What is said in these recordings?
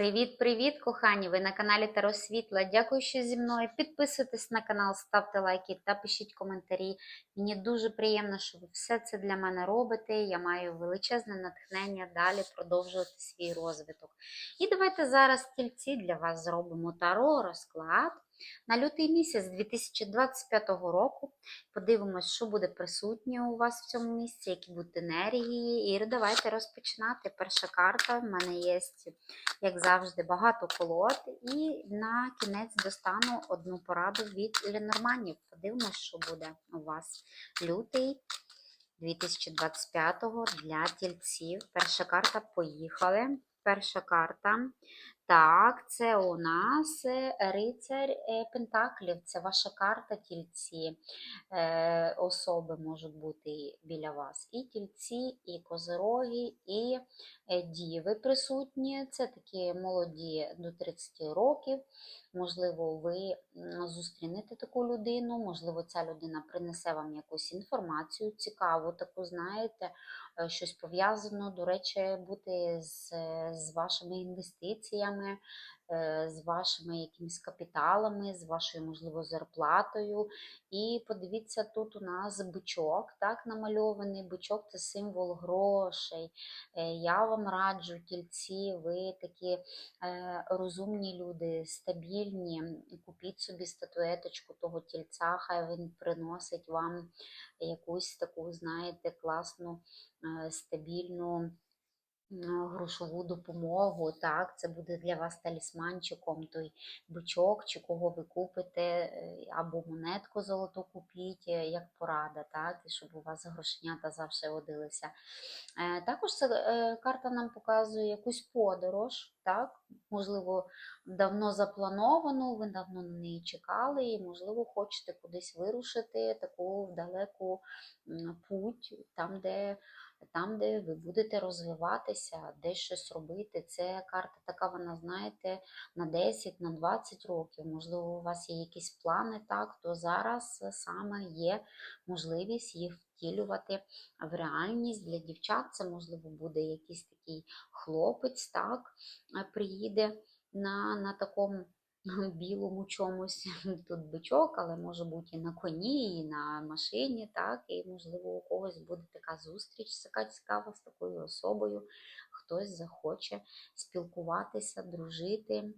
Привіт-привіт, кохані! Ви на каналі Таро Світла. Дякую, що зі мною. Підписуйтесь на канал, ставте лайки та пишіть коментарі. Мені дуже приємно, що ви все це для мене робите. Я маю величезне натхнення далі продовжувати свій розвиток. І давайте зараз тільці для вас зробимо таро розклад на лютий місяць 2025 року. Подивимось, що буде присутнє у вас в цьому місці, які будуть енергії. І давайте розпочинати. Перша карта в мене є, як завжди, багато колод. І на кінець достану одну пораду від Ленорманів. Подивимось, що буде у вас лютий 2025 для тільців. Перша карта поїхали. Перша карта. Так, це у нас е, рицарь е, Пентаклів. Це ваша карта тільці. Е, особи можуть бути біля вас. І тільці, і козироги, і діви присутні. Це такі молоді до 30 років. Можливо, ви зустрінете таку людину, можливо, ця людина принесе вам якусь інформацію цікаву, таку, знаєте, щось пов'язано, до речі, бути з, з вашими інвестиціями, е, з вашими якимись капіталами, з вашою, можливо, зарплатою. І подивіться, тут у нас бичок, так, намальований. Бичок це символ грошей. Е, Я вам раджу, тільці, ви такі е, розумні люди, стабільні. Купіть собі статуеточку того тільця, хай він приносить вам якусь таку, знаєте, класну, стабільну грошову допомогу. Так, це буде для вас талісманчиком, той бичок, чи кого ви купите, е, або монетку золоту купіть, е, як порада, так, і щоб у вас грошенята завжди водилися. Е, Також ця карта нам показує якусь подорож, так, можливо, давно заплановану, ви давно на неї чекали, і, можливо, хочете кудись вирушити, таку далеку путь, там, де там, де ви будете розвиватися, десь щось робити. Це карта така, вона, знаєте, на 10, на 20 років. Можливо, у вас є якісь плани, так, то зараз саме є можливість їх втілювати в реальність. Для дівчат це, можливо, буде якийсь такий хлопець, так, е, приїде на, на такому білому чомусь. Тут бичок, але може бути і на коні, і на машині, так, і, можливо, у когось буде така зустріч, така цікава з такою особою. Хтось захоче спілкуватися, дружити.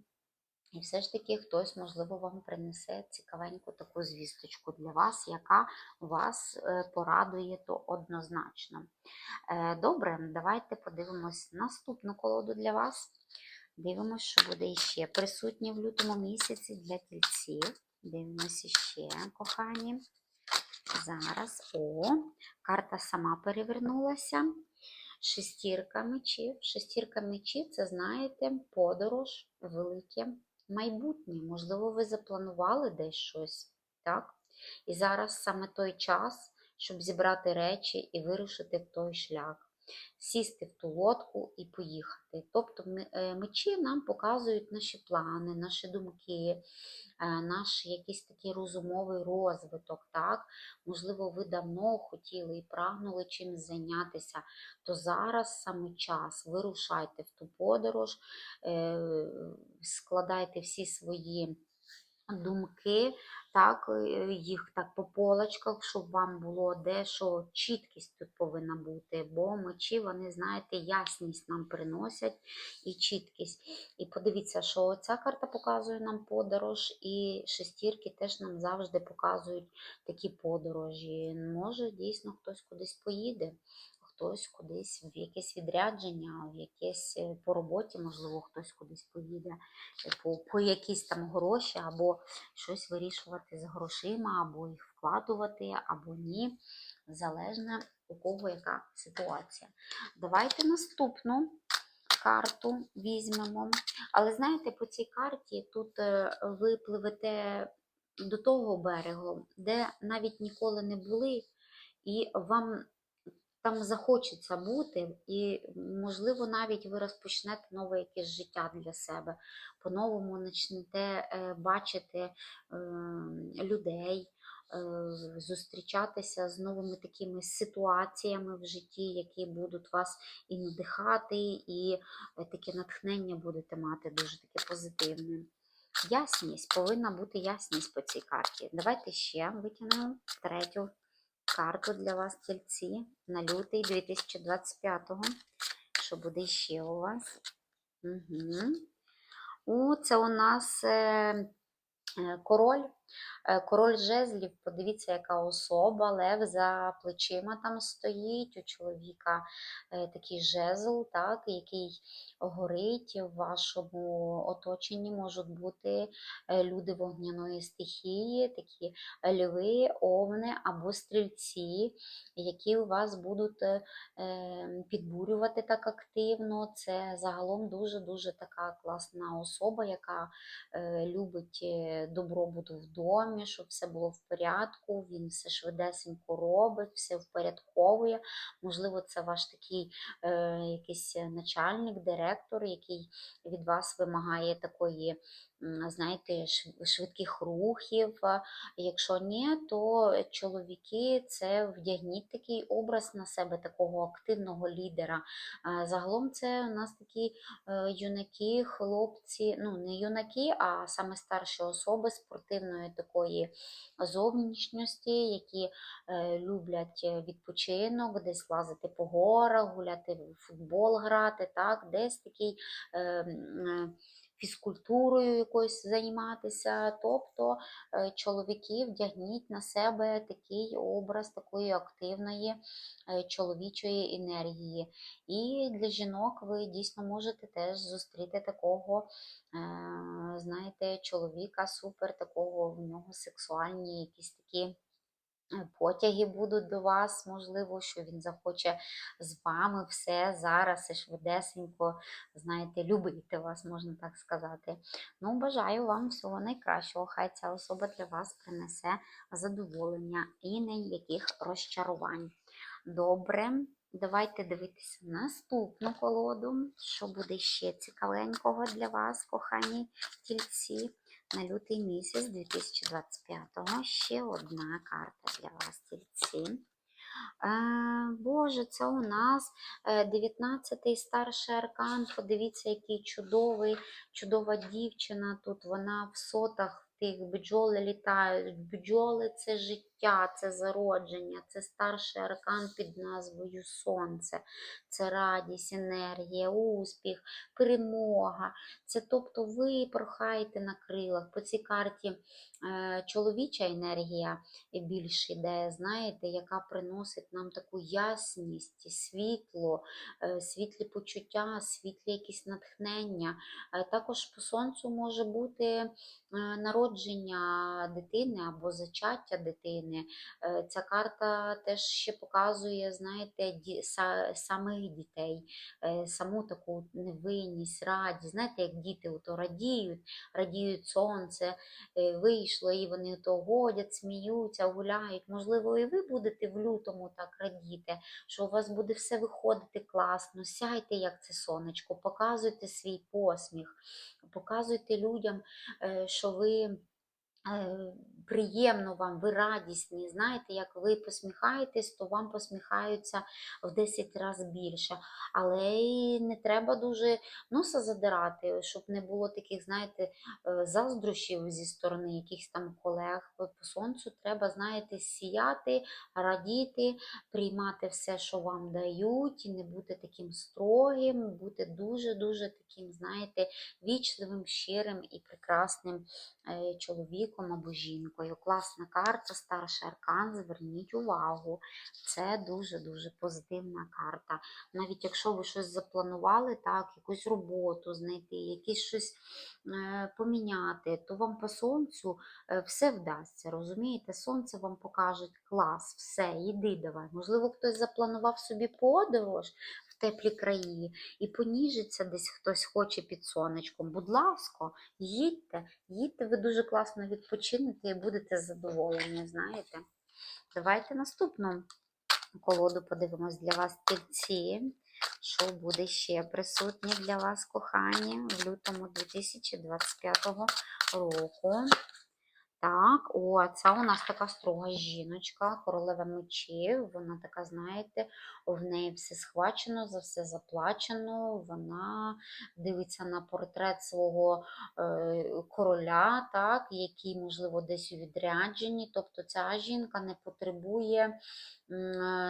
І все ж таки хтось, можливо, вам принесе цікавеньку таку звісточку для вас, яка вас е, порадує, то однозначно. Е, Добре, давайте подивимось наступну колоду для вас. Дивимося, що буде іще присутнє в лютому місяці для тільців. Дивимося ще, кохані. Зараз. О, карта сама перевернулася. Шестірка мечів. Шестірка мечів це, знаєте, подорож, велике майбутнє. Можливо, ви запланували десь щось, так? І зараз саме той час, щоб зібрати речі і вирушити в той шлях. Сісти в ту лодку і поїхати. Тобто е, мечі нам показують наші плани, наші думки, е, наш якийсь такий розумовий розвиток. Так? Можливо, ви давно хотіли і прагнули чимось зайнятися, то зараз саме час. Вирушайте в ту подорож, е, складайте всі свої думки, так, е, їх так по полочках, щоб вам було дещо чіткість тут повинна бути, бо мечі, вони, знаєте, ясність нам приносять і чіткість. І подивіться, що ця карта показує нам подорож, і шестірки теж нам завжди показують такі подорожі. Може, дійсно хтось кудись поїде. Хтось кудись в якесь відрядження, в якесь е, по роботі, можливо, хтось кудись поїде по, по якісь там гроші, або щось вирішувати з грошима, або їх вкладувати, або ні. Залежно у кого яка ситуація. Давайте наступну карту візьмемо. Але знаєте, по цій карті тут е, ви пливете до того берегу, де навіть ніколи не були, і вам там захочеться бути, і, можливо, навіть ви розпочнете нове якесь життя для себе. По-новому почнете е, бачити е, людей, зустрічатися з новими такими ситуаціями в житті, які будуть вас і надихати, і е, таке натхнення будете мати дуже таке позитивне. Ясність, повинна бути ясність по цій карті. Давайте ще витягнемо третю карту для вас, тільці, на лютий 2025-го. Що буде ще у вас? Угу. У, це у нас е, е, король. Е, Король жезлів, подивіться, яка особа, лев за плечима там стоїть. У чоловіка е, такий жезл, так, який горить в вашому оточенні можуть бути е, люди вогняної стихії, такі льви, овни або стрільці, які у вас будуть підбурювати так активно. Це загалом дуже-дуже така класна особа, яка любить добробут в домі, щоб все було в порядку, він все швидесенько робить, все впорядковує. Можливо, це ваш такий е, якийсь начальник, директор, який від вас вимагає такої, знаєте, швидких рухів. Якщо ні, то чоловіки це вдягніть такий образ на себе, такого активного лідера. Загалом це у нас такі е, юнаки, хлопці, ну не юнаки, а саме старші особи спортивної такої зовнішньості, які е, люблять е, відпочинок, десь лазити по горах, гуляти в футбол грати, так, десь такий. Фізкультурою якоюсь займатися, тобто е, чоловіки вдягніть на себе такий образ такої активної е, чоловічої енергії. І для жінок ви дійсно можете теж зустріти такого, е, знаєте, чоловіка супер, такого в нього сексуальні якісь такі. Е, Потяги будуть до вас, можливо, що він захоче з вами все зараз і швидесенько, знаєте, любити вас, можна так сказати. Ну, бажаю вам всього найкращого. Хай ця особа для вас принесе задоволення і ніяких розчарувань. Добре, давайте дивитися наступну колоду, що буде ще цікавенького для вас, кохані тільці. На лютий місяць 2025-го ще одна карта для вас, тільці. Е, Боже, це у нас 19-й старший аркан. Подивіться, який чудовий, чудова дівчина тут. Вона в сотах тих бджоли літають. Бджоли це життя, це зародження, це старший аркан під назвою Сонце. Це радість, енергія, успіх, перемога. Це тобто ви прохаєте на крилах. По цій карті е, чоловіча енергія більш іде, знаєте, яка приносить нам таку ясність, світло, е, світлі почуття, світлі якісь натхнення. Е, Також по сонцю може бути народження дитини або зачаття дитини. Е, Ця карта теж ще показує, знаєте, самих дітей, е, саму таку невинність, радість. Знаєте, як діти ото радіють, радіють сонце, е, вийшло, і вони то годять, сміються, гуляють. Можливо, і ви будете в лютому так радіти, що у вас буде все виходити класно. Сяйте, як це сонечко, показуйте свій посміх, показуйте людям, що ви. Приємно вам, ви радісні. Знаєте, як ви посміхаєтесь, то вам посміхаються в 10 разів більше. Але і не треба дуже носа задирати, щоб не було таких, знаєте, е, заздрощів зі сторони якихось там колег. По сонцю треба, знаєте, сіяти, радіти, приймати все, що вам дають, і не бути таким строгим, бути дуже-дуже таким, знаєте, вічливим, щирим і прекрасним е, чоловіком або жінкою. Класна карта, старший аркан, зверніть увагу. Це дуже-дуже позитивна карта. Навіть якщо ви щось запланували, так, якусь роботу знайти, якісь щось е, поміняти, то вам по сонцю е, все вдасться. Розумієте? Сонце вам покаже клас, все, йди давай. Можливо, хтось запланував собі подорож теплі краї і поніжиться десь хтось хоче під сонечком. Будь ласка, їдьте, їдьте, ви дуже класно відпочинете і будете задоволені, знаєте. Давайте наступну колоду подивимось для вас тільці. Що буде ще присутнє для вас, кохані, в лютому 2025 року. Так, о, це у нас така строга жіночка, королева мечів. Вона така, знаєте, в неї все схвачено, за все заплачено. Вона дивиться на портрет свого е, короля, так, який, можливо, десь у відрядженні. Тобто ця жінка не потребує е,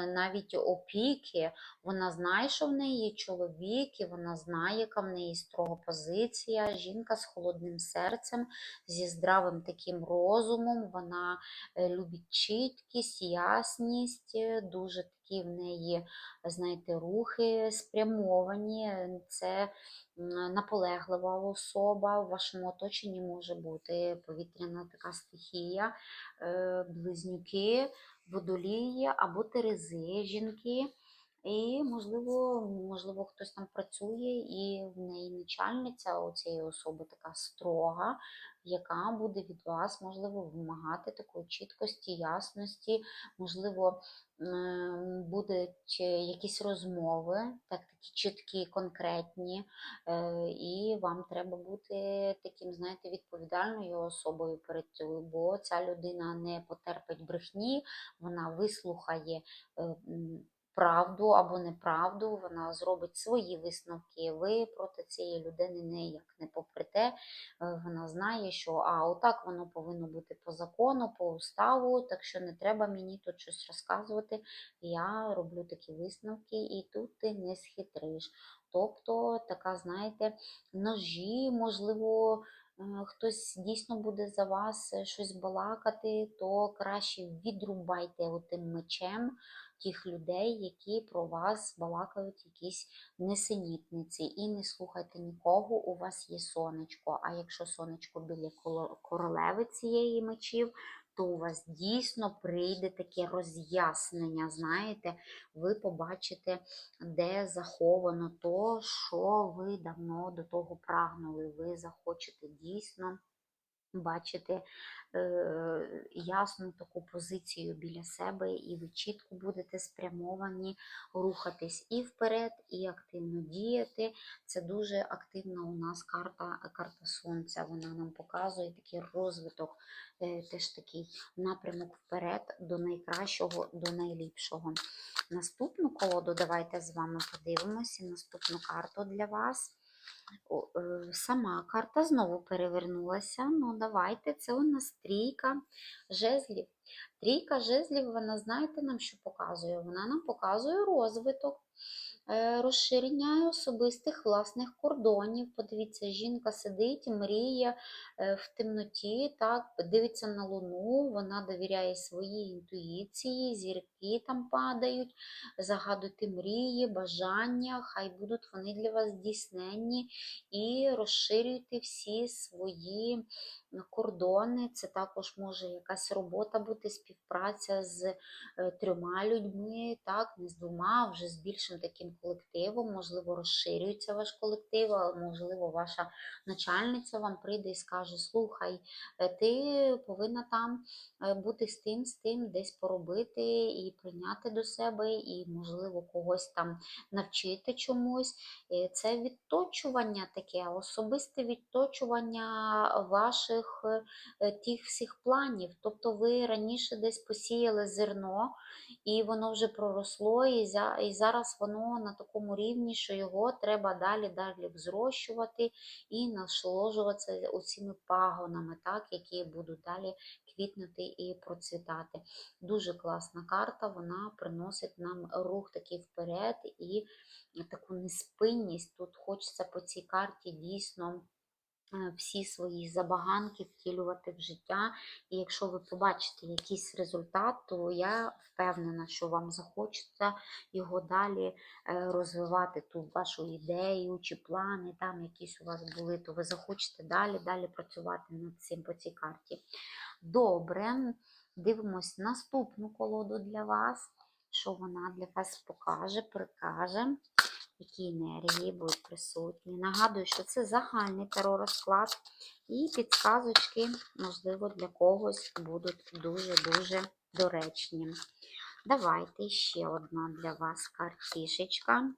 навіть опіки. Вона знає, що в неї є чоловік, і вона знає, яка в неї строга позиція. Жінка з холодним серцем зі здравим таким розумом, вона е, любить чіткість, ясність, е, дуже такі в неї, знаєте, рухи спрямовані. Це наполеглива особа. В вашому оточенні може бути повітряна така стихія, е, близнюки, водолії або терези жінки. І, можливо, можливо, хтось там працює, і в неї начальниця у цієї особи така строга, яка буде від вас, можливо, вимагати такої чіткості, ясності, можливо, будуть якісь розмови, так, такі чіткі, конкретні, е, і вам треба бути таким, знаєте, відповідальною особою перед цим, бо ця людина не потерпить брехні, вона вислухає. Правду або неправду, вона зробить свої висновки. Ви проти цієї людини ніяк не попрете. Е, Вона знає, що а отак воно повинно бути по закону, по уставу, так що не треба мені тут щось розказувати. Я роблю такі висновки, і тут ти не схитриш. Тобто, така, знаєте, ножі, можливо, е, хтось дійсно буде за вас е, щось балакати, то краще відрубайте отим мечем тих людей, які про вас балакають якісь несенітниці. І не слухайте нікого, у вас є сонечко. А якщо сонечко біля королеви цієї мечів, то у вас дійсно прийде таке роз'яснення. Знаєте, ви побачите, де заховано то, що ви давно до того прагнули. Ви захочете дійсно. Бачити е, ясну таку позицію біля себе, і ви чітко будете спрямовані рухатись і вперед, і активно діяти. Це дуже активна у нас карта, карта Сонця. Вона нам показує такий розвиток, е, теж такий напрямок вперед до найкращого, до найліпшого. Наступну колоду давайте з вами подивимося. Наступну карту для вас. О, е, Сама карта знову перевернулася. Ну, давайте, це у нас трійка жезлів. Трійка жезлів, вона, знаєте, нам що показує? Вона нам показує розвиток, розширення особистих власних кордонів. Подивіться, жінка сидить, мріє е, в темноті, так, дивиться на луну, вона довіряє своїй інтуїції, зірки там падають, загадуйте мрії, бажання, хай будуть вони для вас здійсненні і розширюйте всі свої кордони. Це також може якась робота бути, співпраця з е, трьома людьми, так, не з двома, а вже з більшим таким колективом. Можливо, розширюється ваш колектив, можливо, ваша начальниця вам прийде і скаже: Слухай, е, ти повинна там е, бути з тим, з тим, десь поробити і прийняти до себе, і, можливо, когось там навчити чомусь. Е, Це відточування таке, особисте відточування ваших тих всіх планів. Тобто ви раніше десь посіяли зерно, і воно вже проросло, і зараз воно на такому рівні, що його треба далі далі взрощувати і насолоджуватися оціми пагонами, так, які будуть далі квітнути і процвітати. Дуже класна карта, вона приносить нам рух такий вперед і таку неспинність. Тут хочеться по цій карті дійсно всі свої забаганки втілювати в життя. І якщо ви побачите якийсь результат, то я впевнена, що вам захочеться його далі е, розвивати ту вашу ідею чи плани, там якісь у вас були, то ви захочете далі, далі працювати над цим по цій карті. Добре, дивимось наступну колоду для вас. Що вона для вас покаже, прикаже, які енергії будуть присутні. Нагадую, що це загальний теророзклад, і підсказочки, можливо, для когось будуть дуже-дуже доречні. Давайте ще одна для вас картішечка.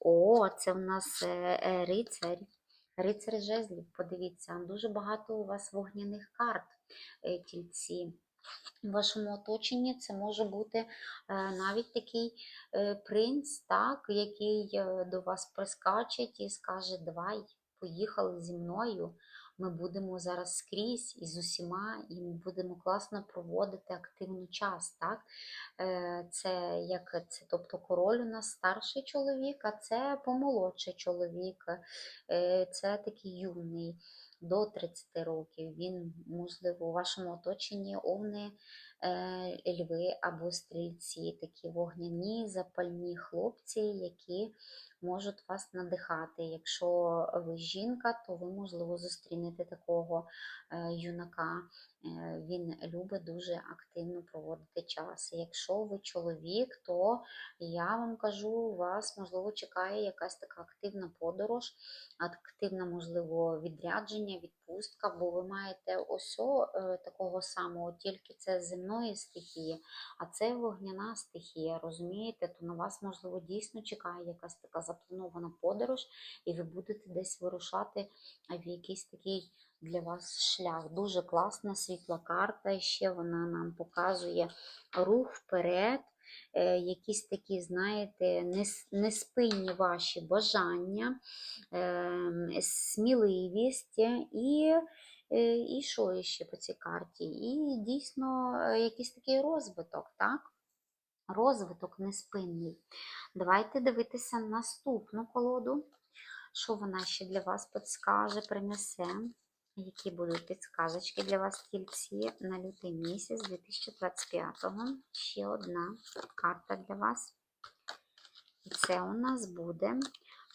О, це в нас е, е, рицарь. Жезлів, подивіться, дуже багато у вас вогняних карт, е, тільці. В вашому оточенні це може бути е, навіть такий е, принц, так, який е, до вас прискачить і скаже: Давай, поїхали зі мною. Ми будемо зараз скрізь і з усіма, і ми будемо класно проводити активно час. Так? Це як це, тобто король у нас старший чоловік, а це помолодший чоловік, це такий юний. До 30 років. Він, можливо, у вашому оточенні овни, льви або стрільці, такі вогняні, запальні хлопці, які можуть вас надихати. Якщо ви жінка, то ви, можливо, зустрінете такого е, юнака. Е, Він любить дуже активно проводити час. Якщо ви чоловік, то я вам кажу, вас, можливо, чекає якась така активна подорож, активне, можливо, відрядження, відпустка, бо ви маєте ось о, е, такого самого, тільки це земної стихії, а це вогняна стихія, розумієте? То на вас, можливо, дійсно чекає якась така запланована подорож, і ви будете десь вирушати в якийсь такий для вас шлях. Дуже класна світла карта. І ще вона нам показує рух вперед. Е, Якісь такі, знаєте, неспинні ваші бажання, ем, сміливість і, е, і що ще по цій карті? І дійсно е, якийсь такий розвиток, так? Розвиток неспинний. Давайте дивитися наступну колоду. Що вона ще для вас підскаже, принесе? Які будуть підсказочки для вас тільці на лютий місяць 2025-го? Ще одна карта для вас. І це у нас буде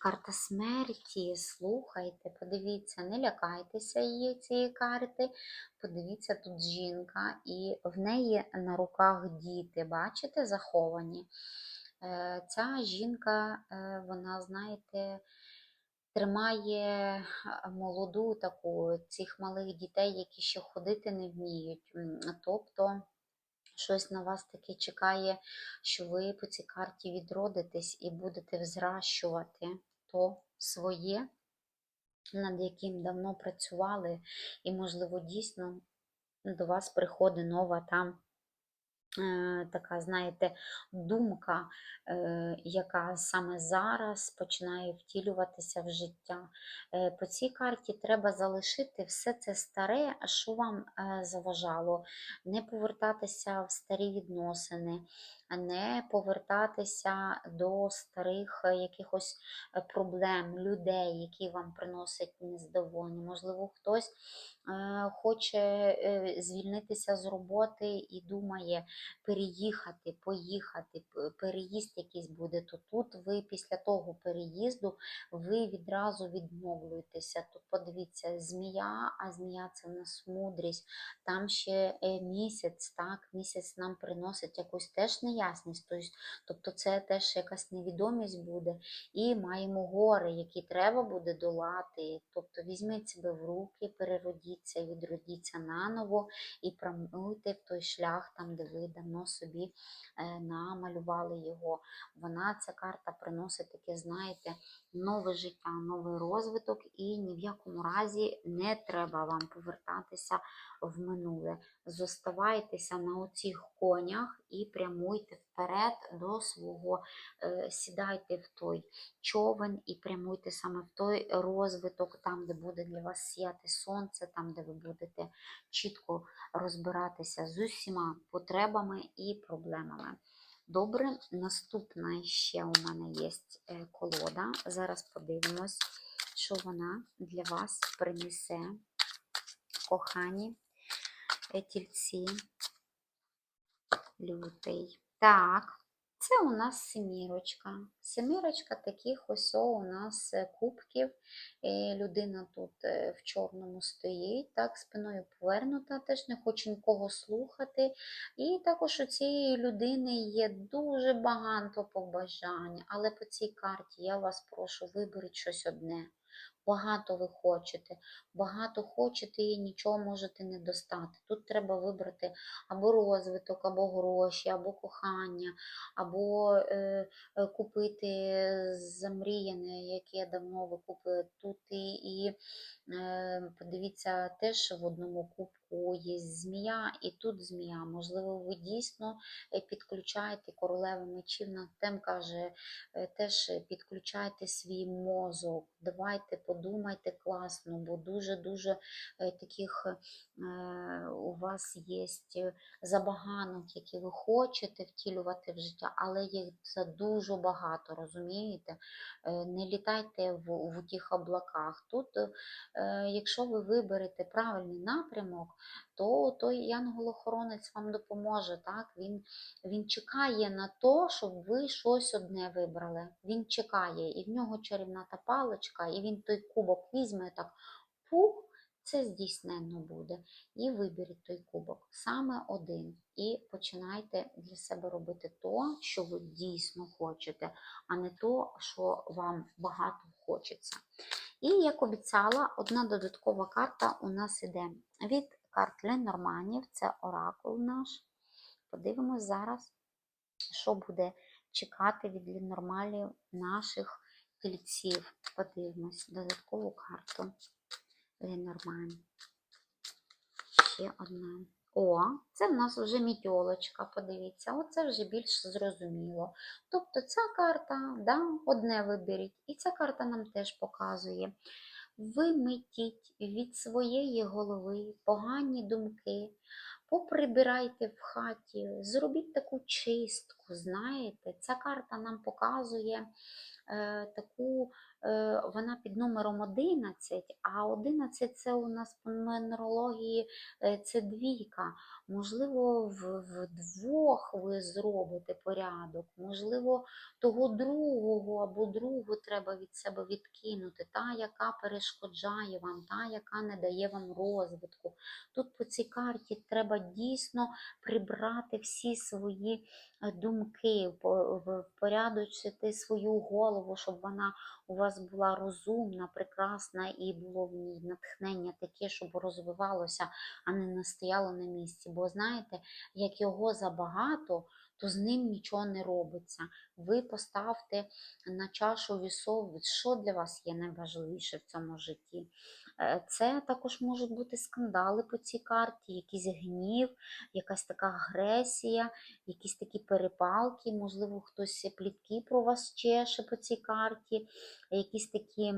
карта смерті. Слухайте, подивіться, не лякайтеся її цієї карти. Подивіться, тут жінка, і в неї на руках діти, бачите, заховані. Е, Ця жінка, е, вона, знаєте, тримає е, молоду таку цих малих дітей, які ще ходити не вміють. Тобто щось на вас таке чекає, що ви по цій карті відродитесь і будете взращувати то своє, над яким давно працювали, і, можливо, дійсно до вас приходить нова там така, знаєте, думка, е, яка саме зараз починає втілюватися в життя. Е, По цій карті треба залишити все це старе, що вам е, заважало, не повертатися в старі відносини, не повертатися до старих е, якихось е, проблем, людей, які вам приносять незадоволення. Можливо, хтось е, хоче звільнитися з роботи і думає переїхати, поїхати, переїзд якийсь буде, то тут ви після того переїзду ви відразу відмовлюєтеся. Тут подивіться, змія, а змія це в нас мудрість. Там ще місяць, так, місяць нам приносить якусь теж неясність. Тобто, тобто це теж якась невідомість буде. І маємо гори, які треба буде долати. Тобто візьміть себе в руки, переродіться, відродіться наново і промуйте в той шлях, там, де ви давно собі е, намалювали його. Вона, ця карта приносить таке, знаєте, нове життя, новий розвиток, і ні в якому разі не треба вам повертатися в минуле. Зоставайтеся на оцих конях і прямуйте вперед до свого, е, сідайте в той човен і прямуйте саме в той розвиток, там, де буде для вас сіяти сонце, там, де ви будете чітко розбиратися з усіма потребами і проблемами. Добре, наступна ще у мене є е, колода. Зараз подивимось, що вона для вас принесе, кохані тільці лютий. Так, це у нас семірочка. Семірочка таких ось у нас е, кубків. Людина тут е, в чорному стоїть, так, спиною повернута, теж не хоче нікого слухати. І також у цієї людини є дуже багато побажань, але по цій карті я вас прошу, виберіть щось одне. Багато ви хочете, багато хочете і нічого можете не достати. Тут треба вибрати або розвиток, або гроші, або кохання, або е, е, купити замріяне, яке давно ви купили. Тут і, і е, подивіться, теж в одному кубку є змія, і тут змія. Можливо, ви дійсно е, підключаєте королеву мечів. На тем каже, е, теж підключайте свій мозок. Давайте подумайте класно, бо дуже-дуже е, таких е, у вас є забаганок, які ви хочете втілювати в життя, але їх це дуже багато, розумієте? Е, Не літайте в, в тих облаках. Тут, е, якщо ви виберете правильний напрямок, то той янгол-охоронець вам допоможе. Так? Він, він чекає на те, щоб ви щось одне вибрали. Він чекає, і в нього чарівна та паличка, і він той кубок візьме так, пух, це здійсненно буде. І виберіть той кубок, саме один. І починайте для себе робити то, що ви дійсно хочете, а не то, що вам багато хочеться. І як обіцяла, одна додаткова карта у нас іде від карт Ленорманів, це оракул наш. Подивимось зараз, що буде чекати від Ленормалів наших тельців. Подивимось додаткову карту Ленорман. Ще одна. О, це в нас вже мітьолочка, подивіться, оце вже більш зрозуміло. Тобто ця карта, да, одне виберіть, і ця карта нам теж показує. Вимитіть від своєї голови погані думки, поприбирайте в хаті, зробіть таку чистку, знаєте, ця карта нам показує е, таку, вона під номером 11, а 11 це у нас по нумерології е, це двійка. Можливо, вдвох ви зробите порядок, можливо, того другого або другу треба від себе відкинути, та, яка перешкоджає вам, та, яка не дає вам розвитку. Тут по цій карті треба дійсно прибрати всі свої е, думки, по- в- впорядочити свою голову, щоб вона у вас була розумна, прекрасна і було в ній натхнення таке, щоб розвивалося, а не настояло на місці. Бо знаєте, як його забагато, то з ним нічого не робиться. Ви поставте на чашу вісов, що для вас є найважливіше в цьому житті. Е, Це також можуть бути скандали по цій карті, якийсь гнів, якась така агресія, якісь такі перепалки, можливо, хтось плітки про вас чеше по цій карті, якісь такі.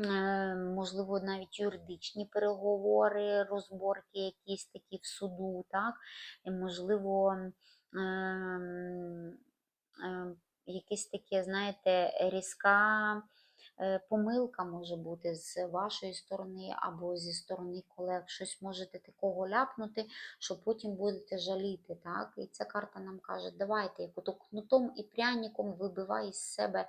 е, Можливо, навіть юридичні переговори, розборки якісь такі в суду, так? Можливо, ем, ем, якесь таке, знаєте, різка помилка може бути з вашої сторони або зі сторони колег. Щось можете такого ляпнути, що потім будете жаліти. Так? І ця карта нам каже, давайте, як ото кнутом і пряником вибивай із себе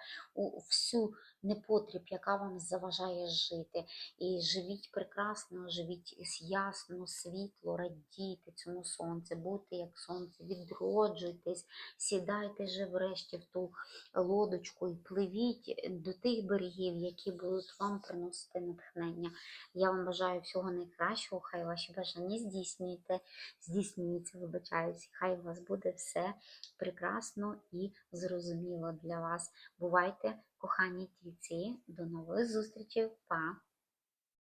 всю непотріб, яка вам заважає жити. І живіть прекрасно, живіть ясно, світло, радійте цьому сонцю, будьте як сонце, відроджуйтесь, сідайте же врешті в ту лодочку і пливіть до тих берегів, які будуть вам приносити натхнення. Я вам бажаю всього найкращого, хай ваші бажання здійснюєте, здійснюються, вибачаюсь, хай у вас буде все прекрасно і зрозуміло для вас. Бувайте, кохані тільці, до нових зустрічей, па!